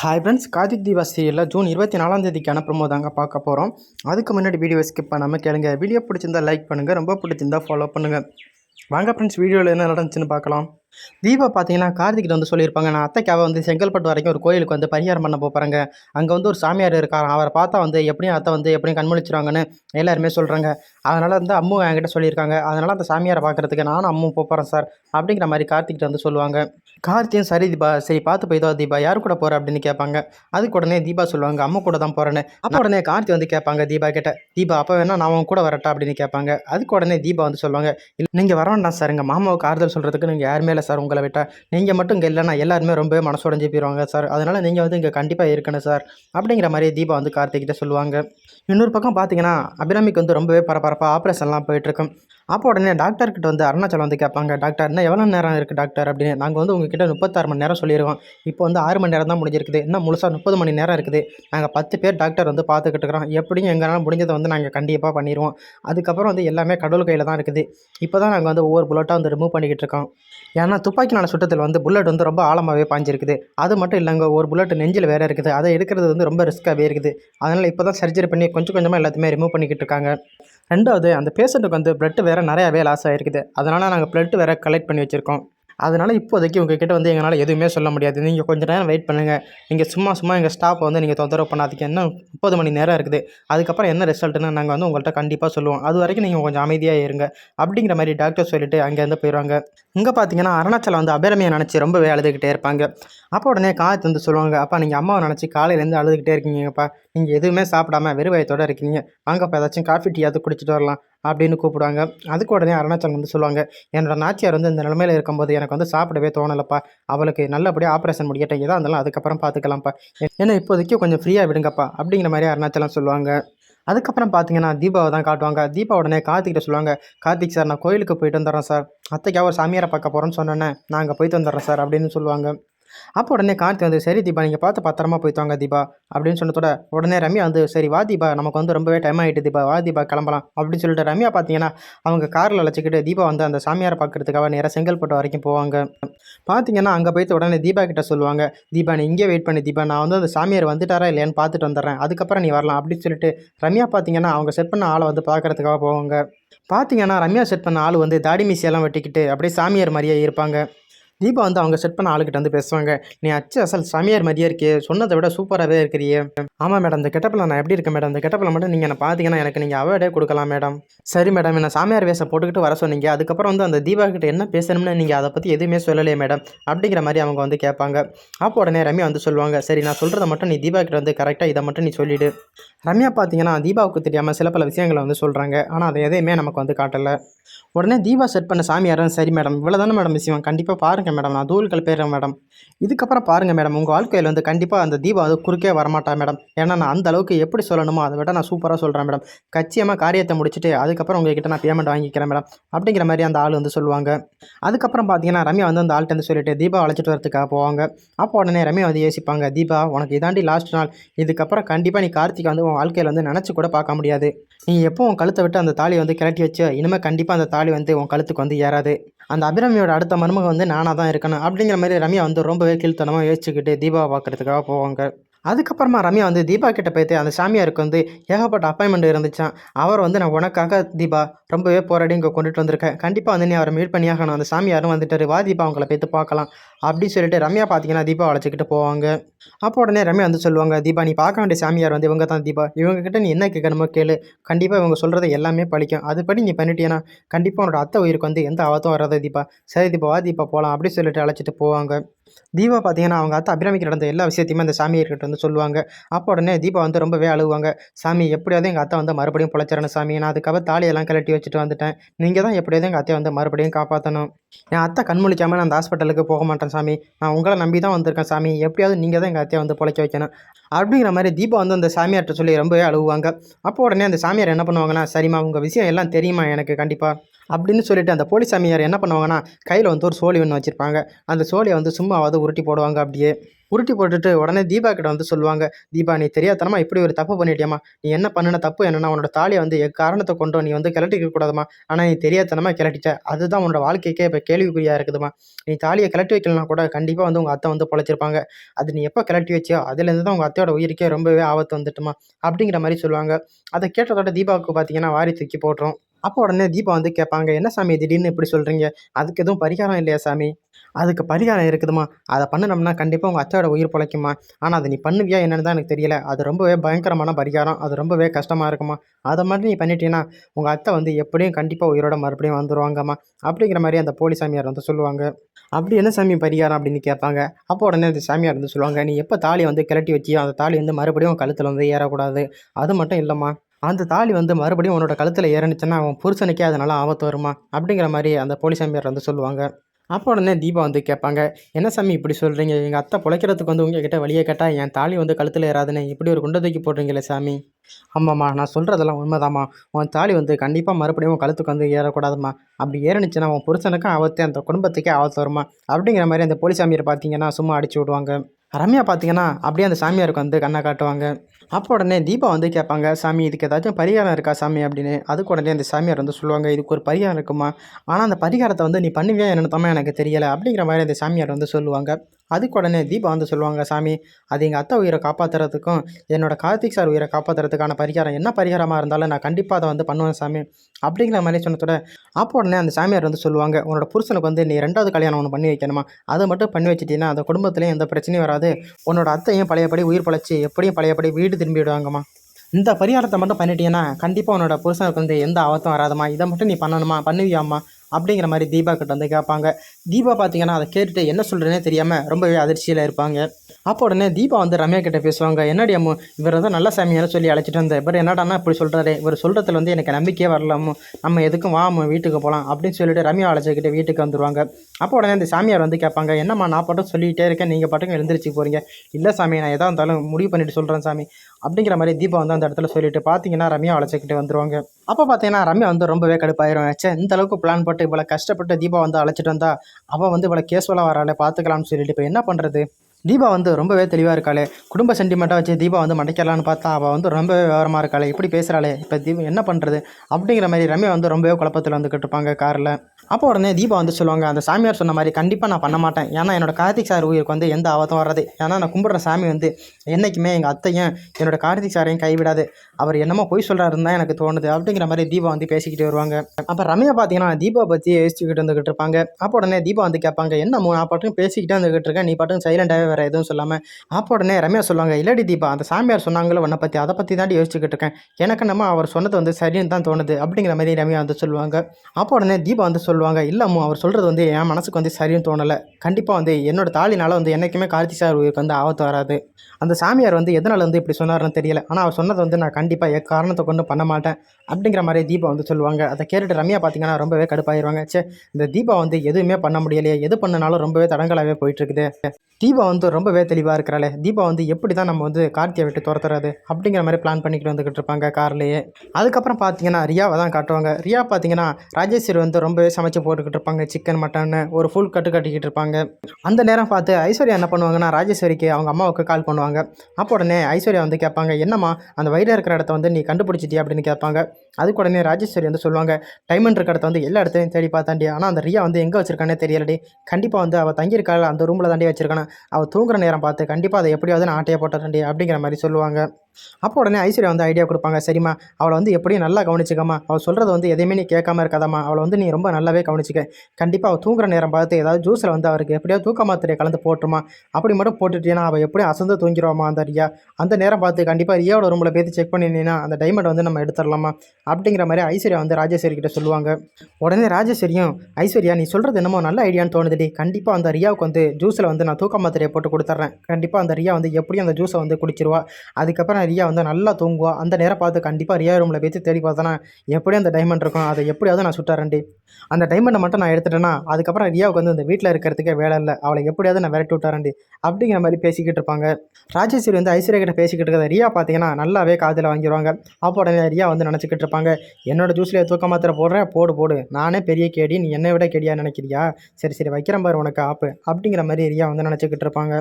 Hi friends Karthik Deepa சீரியலில் June இருபத்தி நாலாம் தேதிக்கான ப்ரோமோ தாங்க பார்க்க போகிறோம் அதுக்கு முன்னாடி வீடியோ ஸ்கிப் பண்ணாமல் கேளுங்க. வீடியோ பிடிச்சிருந்தா லைக் பண்ணுங்கள் ரொம்ப பிடிச்சிருந்தா ஃபாலோ பண்ணுங்கள் வாங்க ஃப்ரெண்ட்ஸ் வீடியோவில் என்ன நடந்துச்சுன்னு பார்க்கலாம். தீபா பார்த்தீங்கன்னா கார்த்திகிட்ட வந்து சொல்லியிருப்பாங்க நான் அத்தைக்காக வந்து செங்கல்பட்டு வரைக்கும் ஒரு கோயிலுக்கு வந்து பரிகாரம் பண்ண போகிறாங்க அங்கே வந்து ஒரு சாமியார் இருக்கார். அவரை பார்த்தா வந்து எப்படியும் அத்தை வந்து எப்படியும் கண்மொழிச்சிருவாங்கன்னு எல்லாருமே சொல்கிறாங்க அதனால் வந்து அம்மு என்கிட்ட சொல்லியிருக்காங்க. அதனால் அந்த சாமியாரை பார்க்குறதுக்கு நானும் அம்மு போகிறேன் சார். அப்படிங்கிற மாதிரி கார்த்திகிட்ட வந்து சொல்லுவாங்க. கார்த்தியும் சரி தீபா சரி பார்த்து போய்தோ தீபா யார் கூட போகிற அப்படின்னு கேட்பாங்க. அதுக்கு உடனே தீபா சொல்லுவாங்க அம்மா கூட தான் போகிறேன்னு அப்போ உடனே கார்த்தி வந்து கேட்பாங்க தீபா கிட்ட தீபா அப்போ வேணா நான் உன் கூட வரட்டா? அப்படின்னு கேட்பாங்க. அதுக்கு உடனே தீபா வந்து சொல்லுவாங்க இல்லை நீங்கள் வர வேண்டாம் சார். எங்கள் மாமாவுக்கு ஆறுதல் சொல்கிறதுக்கு நீங்கள் யாருமே இல்லை சார் உங்களை விட்டால் நீங்கள் மட்டும் இங்கே இல்லைன்னா எல்லாருமே ரொம்ப மனசுடைஞ்சு போயிடுவாங்க சார். அதனால் நீங்கள் வந்து இங்கே கண்டிப்பாக இருக்கணும் சார். அப்படிங்கிற மாதிரி தீபா வந்து கார்த்திகிட்ட சொல்லுவாங்க. இன்னொரு பக்கம் பார்த்தீங்கன்னா அபிராமிக்கு வந்து ரொம்பவே பரபரப்பாக ஆப்ரேஷன்லாம் போயிட்டுருக்கும் அப்போ உடனே டாக்டர்கிட்ட வந்து அருணாச்சலம் வந்து கேட்பாங்க டாக்டர் இன்னும் எவ்வளோ நேரம் இருக்குது டாக்டர் அப்படின்னு. நாங்கள் வந்து உங்ககிட்ட முப்பத்தாறு மணி நேரம் சொல்லியிருக்கோம் இப்போ வந்து ஆறு மணி நேரம் தான் முடிஞ்சிருக்குது. இன்னும் முழுசாக முப்பது மணி நேரம் இருக்குது. நாங்கள் பத்து பேர் டாக்டர் வந்து பார்த்துக்கிட்டு இருக்கிறோம். எப்படியும் எங்களால் முடிஞ்சதை வந்து நாங்கள் கண்டிப்பாக பண்ணிடுவோம் அதுக்கப்புறம் வந்து எல்லாமே கடவுள் கையில் தான் இருக்குது. இப்போ தான் நாங்கள் வந்து ஒவ்வொரு புல்லட்டாக வந்து ரிமூவ் பண்ணிக்கிட்டு இருக்கோம். ஏன்னா துப்பாக்கினால சுட்டத்தில் வந்து புல்லட் வந்து ரொம்ப ஆழமாகவே பாஞ்சிருக்குது அது மட்டும் இல்லைங்க ஒரு புல்லட் நெஞ்சில் வேறு இருக்குது. அதை எடுக்கிறது வந்து ரொம்ப ரிஸ்க்காகவே இருக்குது. அதனால் இப்போ தான் சர்ஜரி பண்ணி கொஞ்சம் கொஞ்சமாக எல்லாத்தையுமே ரிமூவ் பண்ணிக்கிட்டு இருக்காங்க. ரெண்டாவது அந்த பேஷண்ட்டுக்கு வந்து பிளட் வேறு நிறையாவே லாஸ் ஆகிருக்குது அதனால் நாங்கள் பிளட் வேறு கலெக்ட் பண்ணி வச்சுருக்கோம். அதனால் இப்போதைக்கு உங்ககிட்ட வந்து எங்களால் எதுவுமே சொல்ல முடியாது. நீங்கள் கொஞ்ச நேரம் வெயிட் பண்ணுங்கள் நீங்கள் சும்மா சும்மா எங்கள் ஸ்டாஃப் வந்து நீங்கள் தொந்தரவு பண்ணாதீங்க. இன்னும் முப்பது மணி நேரம் இருக்குது. அதுக்கப்புறம் என்ன ரிசல்ட்டுன்னு நாங்கள் வந்து உங்கள்கிட்ட கண்டிப்பாக சொல்லுவோம். அது வரைக்கும் நீங்கள் கொஞ்சம் அமைதியாக இருங்க. அப்படிங்கிற மாதிரி டாக்டர் சொல்லிவிட்டு அங்கேருந்து போயிடுவாங்க. இங்கே பார்த்தீங்கன்னா அருணாச்சலம் வந்து அபிரமையை நினச்சி ரொம்பவே அழுதுகிட்டே இருப்பாங்க. அப்போ உடனே காத்து வந்து சொல்லுவாங்க அப்பா நீங்கள் அம்மாவை நினச்சி காலையிலேருந்து அழுதுகிட்டே இருக்கீங்கப்பா. நீங்கள் எதுவுமே சாப்பிடாம வெறுவயத்தோடு இருக்கீங்க. வாங்கப்பா ஏதாச்சும் காஃபி டீயாவது குடிச்சிட்டு வரலாம் அப்படின்னு கூப்பிடுவாங்க. அதுக்கு உடனே அருணாச்சலம் வந்து சொல்லுவாங்க என்னோட நாச்சியார் வந்து இந்த நிலமையில இருக்கும்போது எனக்கு வந்து சாப்பிடவே தோணலப்பா. அவளுக்கு நல்லபடியாக ஆப்ரேஷன் முடியட்டும். எதாக இருந்தாலும் அதுக்கப்புறம் பார்த்துக்கலாம்ப்பா ஏன்னா இப்போதைக்கு கொஞ்சம் ஃப்ரீயாக விடுங்கப்பா. அப்படிங்கிற மாதிரி அருணாச்சலம் சொல்லுவாங்க. அதுக்கப்புறம் பார்த்தீங்கன்னா தீபாவை தான் காட்டுவாங்க. தீபா உடனே கார்த்திகிட்ட சொல்லுவாங்க கார்த்திக் சார் நான் கோயிலுக்கு போயிட்டு வந்துடுறேன் சார். அத்தைக்காக ஒரு சாமியாரை பார்க்க போகிறேன்னு சொன்னேன்னே நான் அங்கே போயிட்டு வந்துடுறேன் சார் அப்படின்னு சொல்லுவாங்க. அப்போ உடனே கார்த்தி வந்து சரி தீபா நீங்கள் பார்த்து பத்திரமா போயிட்டு வாங்க தீபா அப்படின்னு சொன்னதோட உடனே ரம்யா வந்து சரி வா தீபா நமக்கு வந்து ரொம்பவே டைம் ஆகிட்டு தீபா வா தீபா கிளம்பலாம் அப்படின்னு சொல்லிட்டு ரம்யா பார்த்தீங்கன்னா அவங்க காரில் அழைச்சிக்கிட்டு தீபா வந்து அந்த சாமியாரை பார்க்கறதுக்காக நேராக செங்கல்பட்டு வரைக்கும் போவாங்க. பார்த்தீங்கன்னா அங்கே போயிட்டு உடனே தீபா கிட்ட சொல்லுவாங்க தீபா நீ இங்கே வெயிட் பண்ணி தீபா நான் வந்து அந்த சாமியார் வந்துட்டாரா இல்லையான்னு பார்த்துட்டு வந்துடுறேன் அதுக்கப்புறம் நீ வரலாம் அப்படின்னு சொல்லிட்டு ரம்யா பார்த்தீங்கன்னா அவங்க செட் பண்ண ஆளை வந்து பார்க்கறதுக்காக போவாங்க. பார்த்தீங்கன்னா ரம்யா செட் பண்ண ஆள் வந்து தாடி மீசியெல்லாம் வெட்டிக்கிட்டு அப்படியே சாமியார் மாதிரியே இருப்பாங்க. தீபா வந்து அவங்க செட் பண்ண ஆளுகிட்ட வந்து பேசுவாங்க நீ அச்சு அசல் சாமியார் மாதிரியே இருக்கே சொன்னதை விட சூப்பராகவே இருக்கிறியே. ஆமாம் மேடம் இந்த கெட்டப்பில் நான் எப்படி இருக்கேன் மேடம் இந்த கெட்டப்பில் மட்டும் நீங்கள் என்ன பார்த்தீங்கன்னா எனக்கு நீங்கள் அவார்டே கொடுக்கலாம் மேடம் சரி மேடம் என்ன சாமியார் வேஷம் போட்டுக்கிட்டு வர சொன்னீங்க. அதுக்கப்புறம் வந்து அந்த தீபா கிட்ட என்ன பேசணும்னு நீங்கள் அதை பற்றி எதுவுமே சொல்லலையே மேடம் அப்படிங்கிற மாதிரி அவங்க வந்து கேட்பாங்க. அப்போ உடனே ரம்யா வந்து சொல்லுவாங்க சரி நான் சொல்கிறத மட்டும் நீ தீபா கிட்ட வந்து கரெக்டாக இதை மட்டும் நீ சொல்லிவிடு ரம்யா பார்த்தீங்கன்னா தீபாவுக்கு தெரியாமல் சில பல விஷயங்களை வந்து சொல்கிறாங்க ஆனால் அதை எதையுமே நமக்கு வந்து காட்டலை. உடனே தீபா செட் பண்ண சாமியாரும் சரி மேடம். இவ்வளோ தானே மேடம் விஷயம். கண்டிப்பாக பாருங்கள் மேடம். நான் தூள் கல்பேறேன் மேடம். இதுக்கப்புறம் பாருங்கள் மேடம். உங்கள் வாழ்க்கையில் வந்து கண்டிப்பாக அந்த தீபா வந்து குறுக்கே வரமாட்டா மேடம். ஏன்னா நான் அந்த அளவுக்கு எப்படி சொல்லணுமோ அதை விட நான் சூப்பராக சொல்கிறேன் மேடம். கச்சியமாக காரியத்தை முடிச்சுட்டு அதுக்கப்புறம் உங்ககிட்ட நான் பேமெண்ட் வாங்கிக்கிறேன் மேடம். அப்படிங்கிற மாதிரி அந்த ஆள் வந்து சொல்லுவாங்க. அதுக்கப்புறம் பார்த்தீங்கன்னா ரம்யா வந்து அந்த ஆள்கிட்ட வந்து சொல்லிட்டு தீபா அழைச்சிட்டு வரதுக்காக போவாங்க. அப்போ உடனே ரம்யா வந்து யோசிப்பாங்க தீபா உனக்கு இதாண்டி லாஸ்ட் நாள். இதுக்கப்புறம் கண்டிப்பாக நீ கார்த்திகை வந்து உன் வாழ்க்கையில் வந்து நினச்சி கூட பார்க்க முடியாது. நீ எப்போ உன் கழுத்தை விட்டு அந்த தாலியை வந்து கிளட்டி வச்சு இனிமேல் கண்டிப்பாக அந்த தாலி வந்து உன் கழுத்துக்கு வந்து ஏறாது. அந்த அபிராமியோட அடுத்த மருமக வந்து நானாக தான் இருக்கணும் அப்படிங்கிற மாதிரி ரம்யா வந்து ரொம்பவே கீழ்த்தனமாக யோசிச்சுக்கிட்டு தீபாவை பார்க்கறதுக்காக போவாங்க. அதுக்கப்புறமா ரம்யா வந்து தீபா கிட்ட போயிட்டு அந்த சாமியாருக்கு வந்து ஏகப்பட்ட அப்பாயின்மெண்ட் இருந்துச்சான் அவர் வந்து நான் உனக்காக தீபா ரொம்பவே போராடி இங்கே கொண்டுட்டு வந்திருக்கேன். கண்டிப்பாக வந்து நீ அவரை மீட் பண்ணியாகணும் அந்த சாமியாரும் வந்துட்டாரு. வா தீபா அவங்கள போய்த்து பார்க்கலாம். அப்படின்னு சொல்லிட்டு ரம்யா பார்த்தீங்கன்னா தீபா அழைச்சிக்கிட்டு போவாங்க. அப்போ உடனே ரம்யா வந்து சொல்லுவாங்க தீபா நீ பார்க்க வேண்டிய சாமியார் வந்து இவங்க தான் தீபா. இவங்க கிட்ட நீ என்ன கேட்கணுமோ கேளு. கண்டிப்பாக இவங்க சொல்கிறது எல்லாமே பழிக்கும். அதுபடி நீ பண்ணிட்டீங்கன்னா கண்டிப்பாக உன்னோட அத்தை உயிருக்கு வந்து எந்த ஆபத்தும் வராது தீபா. சரி தீபா வா தீபா போகலாம் அப்படின்னு சொல்லிட்டு அழைச்சிட்டு போவாங்க. தீபா பார்த்தீங்கன்னா அவங்க அத்தை அபிராமிக்கு நடந்த எல்லா விஷயத்தையுமே அந்த சாமியார்கிட்ட வந்து சொல்லுவாங்க. அப்போ உடனே தீபா வந்து ரொம்பவே அழுவாங்க. சாமி எப்படியாவது எங்கள் அத்தை வந்து மறுபடியும் பிழைச்சிடணும் சாமி. நான் அதுக்காக தாலியெல்லாம் கழட்டி வச்சுட்டு வந்துட்டேன். நீங்கள் தான் எப்படியாவது எங்கள் அத்தையை வந்து மறுபடியும் காப்பாற்றணும் என் அத்தை கண் முழிக்காமல் நான் அந்த ஹாஸ்பிட்டலுக்கு போக மாட்டேன் சாமி. நான் உங்களை நம்பி தான் வந்திருக்கேன் சாமி. எப்படியாவது நீங்கள் தான் எங்கள் அத்தையை வந்து பிழைக்க வைக்கணும். அப்படிங்கிற மாதிரி தீபா வந்து அந்த சாமியார்கிட்ட சொல்லி ரொம்பவே அழுவாங்க அப்போ உடனே அந்த சாமியார் என்ன பண்ணுவாங்கன்னா சரிம்மா உங்கள் விஷயம் எல்லாம் தெரியுமா எனக்கு கண்டிப்பாக அப்படின்னு சொல்லிட்டு அந்த போலீஸ் சாமியார் என்ன பண்ணுவாங்கன்னா கையில் வந்து ஒரு சோழி ஒன்று வச்சுருப்பாங்க. அந்த சோழியை வந்து சும்மாவது உருட்டி போடுவாங்க அப்படியே. உருட்டி போட்டுட்டு உடனே தீபா கிட்ட வந்து சொல்லுவாங்க தீபா நீ தெரியாதனமா? இப்படி ஒரு தப்பு பண்ணிட்டியாமா நீ என்ன பண்ணின தப்பு என்னன்னா உன்னோட தாலியை வந்து எக்காரணத்தை கொண்டு நீ வந்து கிளட்டிக்க கூடாதுமா ஆனால் நீ தெரியாதனமா கிளட்டிட்ட. அதுதான் உன்னோட வாழ்க்கைக்கே இப்போ கேள்விக்குறியா இருக்குதுமா நீ தாலியை கிளட்டி வைக்கலனா கூட கண்டிப்பாக வந்து உங்கள் அத்தை வந்து பொழைச்சிருப்பாங்க. அது நீ எப்போ கிளட்டி வச்சியோ அதுலேருந்து தான் உங்கள் அத்தையோட உயிருக்கே ரொம்பவே ஆபத்து வந்துட்டுமா அப்படிங்கிற மாதிரி சொல்லுவாங்க. அதை கேட்டதோட தீபாவுக்கு பார்த்தீங்கன்னா வாரி தூக்கி போட்டுரும். அப்போ உடனே தீபா வந்து கேட்பாங்க என்ன சாமி திடீர்னு இப்படி சொல்கிறீங்க அதுக்கு எதுவும் பரிகாரம் இல்லையா சாமி? அதுக்கு பரிகாரம் இருக்குதுமா அதை பண்ணினோம்னா கண்டிப்பாக உங்கள் அச்சாவோட உயிர் பிழைக்குமா ஆனால் அதை நீ பண்ணுவியா என்னென்னு தான் எனக்கு தெரியல. அது ரொம்பவே பயங்கரமான பரிகாரம். அது ரொம்பவே கஷ்டமாக இருக்குமா அதை மட்டும் நீ பண்ணிட்டீங்கன்னா உங்கள் அத்தை வந்து எப்படியும் கண்டிப்பாக உயிரோட மறுபடியும் வந்துடுவாங்கம்மா அப்படிங்கிற மாதிரி அந்த போலி சாமியார் வந்து சொல்லுவாங்க. அப்படி என்ன சாமி பரிகாரம் அப்படின்னு கேட்பாங்க. அப்போ உடனே அந்த சாமியார் வந்து சொல்லுவாங்க நீ எப்போ தாலியை வந்து கிளட்டி வச்சியோ அந்த தாலி வந்து மறுபடியும் கழுத்தில் வந்து ஏறக்கூடாது. அது மட்டும் இல்லைம்மா. அந்த தாலி வந்து மறுபடியும் உன்னோட கழுத்தில் ஏறணுச்சுன்னா அவன் புருஷனுக்கே அதனால் ஆபத்து வருமா அப்படிங்கிற மாதிரி அந்த போலீஸ் சாமியார் வந்து சொல்லுவாங்க. அப்போ உடனே தீபா வந்து கேட்பாங்க என்ன சாமி இப்படி சொல்கிறீங்க எங்கள் அத்தை பிழைக்கிறதுக்கு வந்து உங்ககிட்ட வழியை கேட்டால் என் தாலி வந்து கழுத்தில் ஏறாதுன்னு. இப்படி ஒரு குண்டை தூக்கி போடுறீங்களே சாமி. ஆமாம்மா நான் சொல்கிறதெல்லாம் உண்மைதாம்மா. உன் தாலி வந்து கண்டிப்பாக மறுபடியும் உன் கழுத்துக்கு வந்து ஏறக்கூடாதும்மா. அப்படி ஏறினுச்சுன்னா உன் புருஷனுக்கும் ஆபத்து அந்த குடும்பத்துக்கே ஆபத்து வருமா அப்படிங்கிற மாதிரி அந்த போலீஸ் சாமியார் பார்த்தீங்கன்னா சும்மா அடிச்சு விடுவாங்க. ரம்யா பார்த்தீங்கன்னா அப்படியே அந்த சாமியாருக்கு வந்து கண்ணை காட்டுவாங்க. அப்போ உடனே தீபா வந்து கேட்பாங்க சாமி இதுக்கு ஏதாச்சும் பரிகாரம் இருக்கா சாமி? அப்படின்னு. அதுக்கு உடனே அந்த சாமியார் வந்து சொல்லுவாங்க இதுக்கு ஒரு பரிகாரம் இருக்குமா ஆனால் அந்த பரிகாரத்தை வந்து நீ பண்ணுவியா என்னன்னு தான் எனக்கு தெரியலை. அப்படிங்கிற மாதிரி அந்த சாமியார் வந்து சொல்லுவாங்க. அதுக்கு உடனே தீபா வந்து சொல்லுவாங்க சாமி அது எங்கள் அத்தை உயிரை காப்பாற்றுறதுக்கும் என்னோட கார்த்திக் சார் உயிரை காப்பாற்றுறதுக்கான பரிகாரம் என்ன பரிகாரமாக இருந்தாலும் நான் கண்டிப்பாக அதை வந்து பண்ணுவேன் சாமி. அப்படிங்கிற மாதிரி சொன்னதோட அப்போ உடனே அந்த சாமியார் வந்து சொல்லுவாங்க உன்னோட புருஷனுக்கு வந்து நீ ரெண்டாவது கல்யாணம் ஒன்று பண்ணி வைக்கணுமா? அதை மட்டும் பண்ணி வச்சிட்டீங்கன்னா அந்த குடும்பத்துலேயும் எந்த பிரச்சனையும் வராது. உன்னோட அத்தையும் பழையபடி உயிர் பழைச்சி எப்படியும் பழையபடி வீடு திரும்பி விடுவாங்கம்மா. இந்த பரிகாரத்தை மட்டும் பண்ணிட்டீங்கன்னா கண்டிப்பாக உன்னோட புருஷனுக்கு வந்து எந்த ஆபத்தும் வராதம்மா. இதை மட்டும் நீ பண்ணணுமா? பண்ணுவியாம்மா? அப்படிங்கிற மாதிரி தீபா கிட்ட வந்து கேட்பாங்க. தீபா பார்த்தீங்கன்னா அதை கேட்டுட்டு என்ன சொல்கிறேனே தெரியாமல் ரொம்பவே அதிர்ச்சியில் இருப்பாங்க. அப்போ உடனே தீபா வந்து ரம்யா கிட்ட பேசுவாங்க என்னடி அம்மு இவர் தான் நல்ல சாமியான்னு சொல்லி அழைச்சிட்டு வந்தேன் இவர் என்னடானா இப்படி சொல்கிறாரு இவர் சொல்கிறதுல வந்து எனக்கு நம்பிக்கையே வரலாமோ நம்ம எதுக்கும் வா வீட்டுக்கு போகலாம் அப்படின்னு சொல்லிட்டு ரம்யா அழைச்சிக்கிட்டு வீட்டுக்கு வந்துடுவாங்க அப்போ உடனே அந்த சாமியார் வந்து கேட்பாங்க என்னம்மா நான் பாட்டும் சொல்லிகிட்டே இருக்கேன் நீங்கள் பாட்டும் எழுந்திரிச்சு போகிறீங்க இல்லை சாமி நான் எதாக இருந்தாலும் முடிவு பண்ணிட்டு சொல்கிறேன் சாமி அப்படிங்கிற மாதிரி தீபா வந்து அந்த இடத்துல சொல்லிட்டு பார்த்தீங்கன்னா ரம்யா அழைச்சிக்கிட்டு வந்துருவாங்க. அப்போ பார்த்தீங்கன்னா ரம்யா வந்து ரொம்பவே கடுப்பாயிரும். ஆச்சே இந்த அளவுக்கு பிளான் போட்டு இவ்வளோ கஷ்டப்பட்டு தீபா வந்து அழைச்சிட்டு வந்தா அவள் வந்து இவ்வளோ கேஸ்வலாக வராளே பார்த்துக்கலாம்னு சொல்லிட்டு இப்போ என்ன பண்ணுறது தீபா வந்து ரொம்பவே தெளிவாக இருக்காளே. குடும்ப சென்டிமெண்ட்டாக வச்சு தீபா வந்து மடைக்கலான்னு பார்த்தா அவள் வந்து ரொம்பவே விவரமாக இருக்காளே. இப்படி பேசுகிறாளே இப்போ தீபா என்ன பண்ணுறது அப்படிங்கிற மாதிரி ரம்யா வந்து ரொம்பவே குழப்பத்தில் வந்துக்கிட்டு இருப்பாங்க காரில். அப்போ உடனே தீபா வந்து சொல்லுவாங்க அந்த சாமியார் சொன்ன மாதிரி கண்டிப்பாக நான் பண்ண மாட்டேன். ஏன்னா என்னோட கார்த்திக் சார் உயிருக்கு வந்து எந்த ஆபத்தும் வராது. ஏன்னா நான் கும்பிட்ற சாமி வந்து என்றைக்குமே எங்கள் அத்தையும் என்னோட கார்த்திக் சாரையும் கைவிடாது. அவர் என்னமோ பொய் சொல்கிறாருன்னு தான் எனக்கு தோணுது அப்படிங்கிற மாதிரி தீபா வந்து பேசிக்கிட்டு வருவாங்க. அப்போ ரம்யா பார்த்தீங்கன்னா தீபா பற்றி யோசிச்சுக்கிட்டு வந்துக்கிட்டு இருப்பாங்க. அப்போ உடனே தீபா வந்து கேட்பாங்க என்ன நான் பாட்டுக்கும் பேசிக்கிட்டே வந்துக்கிட்டு இருக்கேன். நீ பாட்டும் சைலண்டாகவே வேறு எதுவும் சொல்லாமல் அப்போ உடனே ரம்யா சொல்லுவாங்க இல்லடி தீபா அந்த சாமியார் சொன்னாங்களோ உன்னை பற்றி அதை பற்றி தான் யோசிச்சுக்கிட்டு இருக்கேன். எனக்கு நம்ம அவர் சொன்னது வந்து சரின்னு தான் தோணுது. அப்படிங்கிற மாதிரி ரம்யா வந்து சொல்லுவாங்க. அப்போ உடனே தீபா வந்து சொல்லுவாங்க இல்லம்மா அவர் சொல்கிறது வந்து என் மனசுக்கு வந்து சரியும் தோணலை. கண்டிப்பாக வந்து என்னோட தாலினால் வந்து என்றைக்குமே கார்த்தி சார் உயிருக்கு வந்து ஆபத்து வராது. அந்த சாமியார் வந்து எதனால் வந்து இப்படி சொன்னார்னு தெரியல. ஆனால் அவர் சொன்னது வந்து நான் கண்டிப்பாக என் காரணத்தை கொண்டு பண்ண மாட்டேன் அப்படிங்கிற மாதிரி தீபா வந்து சொல்லுவாங்க. அதை கேட்டுட்டு ரம்யா பார்த்தீங்கன்னா ரொம்பவே கடுப்பாயிருவாங்க. சே இந்த தீபா வந்து எதுவுமே பண்ண முடியலையே. எது பண்ணனாலும் ரொம்பவே தடங்களாகவே போயிட்டுருக்குது. தீபா வந்து ரொம்பவே தெளிவாக இருக்கிறாளே. தீபா வந்து எப்படி தான் நம்ம வந்து கார்த்தியை விட்டு துரத்துறது அப்படிங்கிற மாதிரி பிளான் பண்ணிக்கிட்டு வந்துக்கிட்டு இருப்பாங்க கார்லேயே. அதுக்கப்புறம் பார்த்தீங்கன்னா ரியாவை தான் காட்டுவாங்க. ரியா பார்த்தீங்கன்னா ராஜேஸ்வரி வந்து ரொம்பவே சமைச்சு போட்டுக்கிட்டு இருப்பாங்க சிக்கன் மட்டன் ஒரு ஃபுல் கட்டு கட்டிக்கிட்டு இருப்பாங்க அந்த நேரம் பார்த்து ஐஸ்வர்யா என்ன பண்ணுவாங்கன்னா ராஜேஸ்வரிக்கு அவங்க அம்மாவுக்கு கால் பண்ணுவாங்க. அப்போ உடனே ஐஸ்வர்யா வந்து கேட்பாங்க என்னம்மா அந்த வயிறு இருக்கிற இடத்த வந்து நீ கண்டுபிடிச்சிட்டியா? அப்படின்னு கேட்பாங்க. அதுக்கு உடனே ராஜேஸ்வரி வந்து சொல்லுவாங்க டைமண்ட் இருக்கிற இடத்த வந்து எல்லா இடத்தையும் தேடி பார்த்தாண்டி ஆனால் அந்த ரியா வந்து எங்கே வச்சிருக்கானே தெரியலடி. கண்டிப்பாக வந்து அவள் தங்கியிருக்காள் அந்த ரூமில் தாண்டி வச்சிருக்கானே. அவள் தூங்குற நேரம் பார்த்து கண்டிப்பாக அதை எப்படியாவது நான் ஆட்டையை போட்டுறேன்டி அப்படிங்கிற மாதிரி சொல்லுவாங்க. அப்போ உடனே ஐஸ்வர்யா வந்து ஐடியா கொடுப்பாங்க சரிம்மா அவளை வந்து எப்படியும் நல்லா கவனிச்சிக்கம்மா. அவள் சொல்கிறது வந்து எதையுமே நீ கேட்காம இருக்காதம்மா. அவளை வந்து நீ ரொம்ப நல்லாவே கவனிச்சிக்க. கண்டிப்பாக அவள் தூங்குற நேரம் பார்த்து ஏதாவது ஜூஸில் வந்து அவருக்கு எப்படியாவது தூக்க மாத்திரையை கலந்து போட்டுருமா. அப்படி மட்டும் போட்டுட்டீங்கன்னா அவள் எப்படியும் அசந்து தூங்கிடுவாமா அந்த ரியா. அந்த நேரம் பார்த்து கண்டிப்பாக ரியாவோட ரூமில் போய் செக் பண்ணினீங்கன்னா அந்த டைமண்ட் வந்து நம்ம எடுத்துடலாமா? அப்படிங்கிற மாதிரி ஐஸ்வர்யா வந்து ராஜேஸ்வரி கிட்ட சொல்லுவாங்க. உடனே ராஜேஸ்வரியும் ஐஸ்வர்யா நீ சொல்கிறது என்னமோ நல்ல ஐடியான்னு தோணுதுடி. கண்டிப்பாக அந்த ரியாவுக்கு வந்து ஜூஸில் வந்து நான் தூக்க மாத்திரையை போட்டு கொடுத்துட்றேன். கண்டிப்பாக அந்த ரியா வந்து எப்படியும் அந்த ஜூஸை வந்து குடிச்சிருவா. அதுக்கப்புறம் ரியா வந்து நல்லா தூங்குவா. அந்த நேரம் பார்த்து கண்டிப்பாக ரியா ரூமில் போய் தேடி பார்த்தனா எப்படியும் அந்த டைமண்ட் இருக்கும்? அதை எப்படியாவது நான் சுட்டாரண்டி அந்த டைமண்டை மட்டும் நான் எடுத்துட்டேன்னா அதுக்கப்புறம் ரியாவுக்கு வந்து இந்த வீட்டில் இருக்கிறதுக்கே வேலை இல்லை. அவளை எப்படியாவது நான் விரட்டி விட்டாரண்டி அப்படிங்கிற மாதிரி பேசிக்கிட்டு இருப்பாங்க. ராஜேஸ்வரி வந்து ஐஸ்வர்யா கிட்ட பேசிக்கிட்டு இருக்கிறத ரியா பார்த்தீங்கன்னா நல்லாவே காதில் வாங்கிடுவாங்க அப்போ உடனே ரியா வந்து நினச்சிக்கிட்டு இருப்பாங்க என்னோட ஜூஸ்லேயே தூக்க மாத்திரை போடுறேன் போடு போடு. நானே பெரிய கேடி நீ என்னை விட கேடியா நினைக்கிறியா? சரி சரி வைக்கிறேன் பாரு உனக்கு ஆப்பு. அப்படிங்கிற மாதிரி ரியா வந்து நினச்சிக்கிட்டு இருப்பாங்க.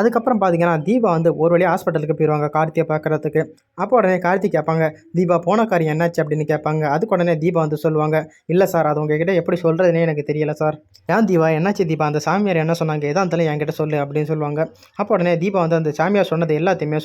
அதுக்கப்புறம் பார்த்தீங்கன்னா தீபா வந்து ஒரு வழியாக ஹாஸ்பிட்டலுக்கு போயிடுவாங்க கார்த்தியை பார்க்குறதுக்கு. அப்போ உடனே கார்த்தி கேட்பாங்க தீபா போன காரியம் என்னாச்சு? அப்படின்னு கேட்பாங்க. அதுக்கு உடனே தீபா வந்து சொல்லுவாங்க இல்லை சார் அது உங்ககிட்ட எப்படி சொல்கிறதுனே எனக்கு தெரியல சார். ஏன் தீபா என்னாச்சு தீபா? அந்த சாமியார் என்ன சொன்னாங்க? எதாக இருந்தாலும் என்கிட்ட சொல்லு அப்படின்னு சொல்லுவாங்க. அப்போ உடனே தீபா வந்து அந்த சாமியார் சொன்னது எல்லாத்தையுமே